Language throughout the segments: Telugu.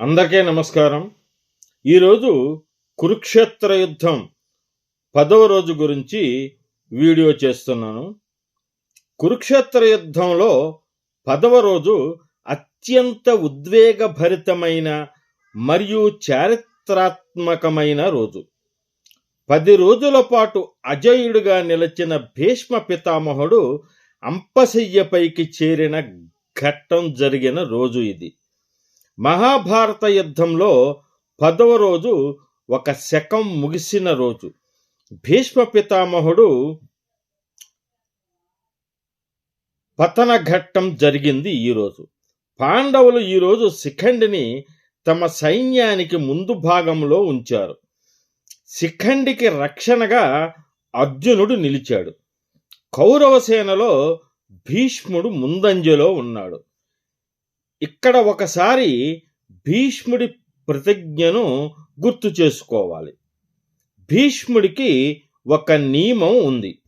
అందరికీ నమస్కారం. ఈరోజు కురుక్షేత్ర యుద్ధం పదవ రోజు గురించి వీడియో చేస్తున్నాను. కురుక్షేత్ర యుద్ధంలో పదవ రోజు అత్యంత ఉద్వేగభరితమైన మరియు చారిత్రాత్మకమైన రోజు. పది రోజుల పాటు అజయుడిగా నిలిచిన భీష్మ పితామహుడు అంపశయ్యపైకి చేరిన ఘట్టం జరిగిన రోజు ఇది. మహాభారత యుద్ధంలో పదవ రోజు ఒక శకం ముగిసిన రోజు. భీష్మ పితామహుడు పతన ఘట్టం జరిగింది ఈరోజు పాండవులు ఈరోజు శిఖండిని తమ సైన్యానికి ముందు భాగంలో ఉంచారు. శిఖండికి రక్షణగా అర్జునుడు నిలిచాడు. కౌరవ సేనలో భీష్ముడు ముందంజలో ఉన్నాడు. ఇక్కడ ఒకసారి భీష్ముడి ప్రతిజ్ఞను గుర్తు చేసుకోవాలి. భీష్ముడికి ఒక నియమం ఉంది.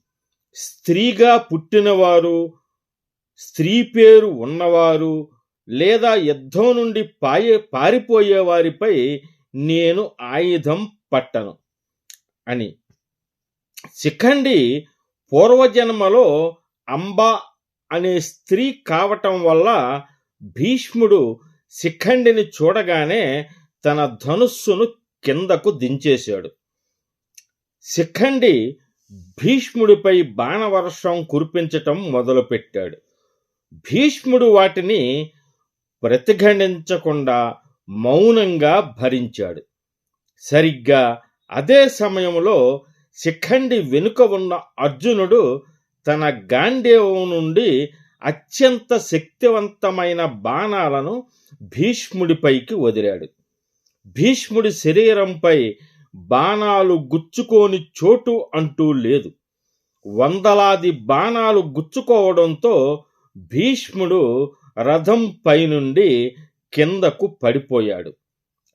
స్త్రీగా పుట్టినవారు స్త్రీ పేరు ఉన్నవారు లేదా యుద్ధం నుండి పాయ పారిపోయే వారిపై నేను ఆయుధం పట్టను అని. శిఖండి పూర్వజన్మలో అంబా అనే స్త్రీ కావటం వల్ల భీష్ముడు శిఖండిని చూడగానే తన ధనుస్సును కిందకు దించేశాడు. శిఖండి భీష్ముడిపై బాణవర్షం కురిపించటం మొదలుపెట్టాడు. భీష్ముడు వాటిని ప్రతిఘటించకుండా మౌనంగా భరించాడు. సరిగ్గా అదే సమయంలో శిఖండి వెనుక ఉన్న అర్జునుడు తన గాంధేవం నుండి అత్యంత శక్తివంతమైన బాణాలను భీష్ముడిపైకి వదిలాడు. భీష్ముడి శరీరంపై బాణాలు గుచ్చుకోని చోటు అంటూ లేదు. వందలాది బాణాలు గుచ్చుకోవడంతో భీష్ముడు రథం పైనుండి కిందకు పడిపోయాడు.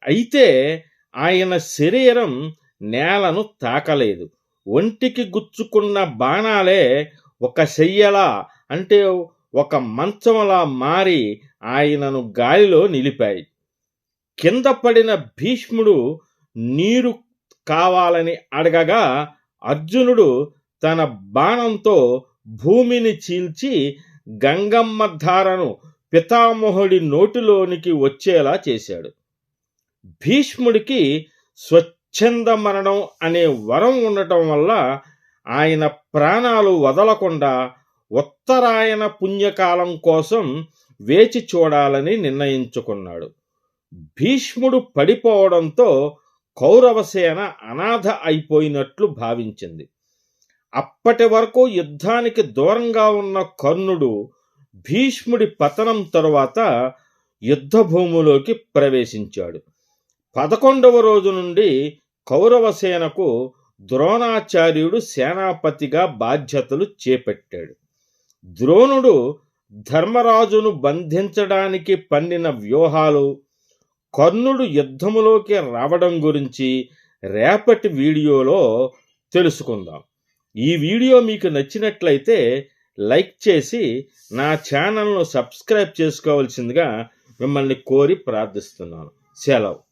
అయితే ఆయన శరీరం నేలను తాకలేదు. ఒంటికి గుచ్చుకున్న బాణాలే ఒక శయ్యలా అంటే ఒక మంచంలా మారి ఆయనను గాలిలో నిలిపాయి. కింద పడిన భీష్ముడు నీరు కావాలని అడగగా అర్జునుడు తన బాణంతో భూమిని చీల్చి గంగమ్మ ధారను పితామహుడి నోటిలోనికి వచ్చేలా చేశాడు. భీష్ముడికి స్వచ్ఛంద మరణం అనే వరం ఉండటం వల్ల ఆయన ప్రాణాలు వదలకుండా ఉత్తరాయణ పుణ్యకాలం కోసం వేచి చూడాలని నిర్ణయించుకున్నాడు. భీష్ముడు పడిపోవడంతో కౌరవసేన అనాథ అయిపోయినట్లు భావించింది. అప్పటి వరకు యుద్ధానికి దూరంగా ఉన్న కర్ణుడు భీష్ముడి పతనం తరువాత యుద్ధభూమిలోకి ప్రవేశించాడు. పదకొండవ రోజు నుండి కౌరవసేనకు ద్రోణాచార్యుడు సేనాపతిగా బాధ్యతలు చేపట్టాడు. ద్రోణుడు ధర్మరాజును బంధించడానికి పన్నిన వ్యూహాలు కర్ణుడు యుద్ధములోకి రావడం గురించి రేపటి వీడియోలో తెలుసుకుందాం. ఈ వీడియో మీకు నచ్చినట్లయితే లైక్ చేసి నా ఛానల్ను సబ్స్క్రైబ్ చేసుకోవాల్సిందిగా మిమ్మల్ని కోరి ప్రార్థిస్తున్నాను. సెలవు.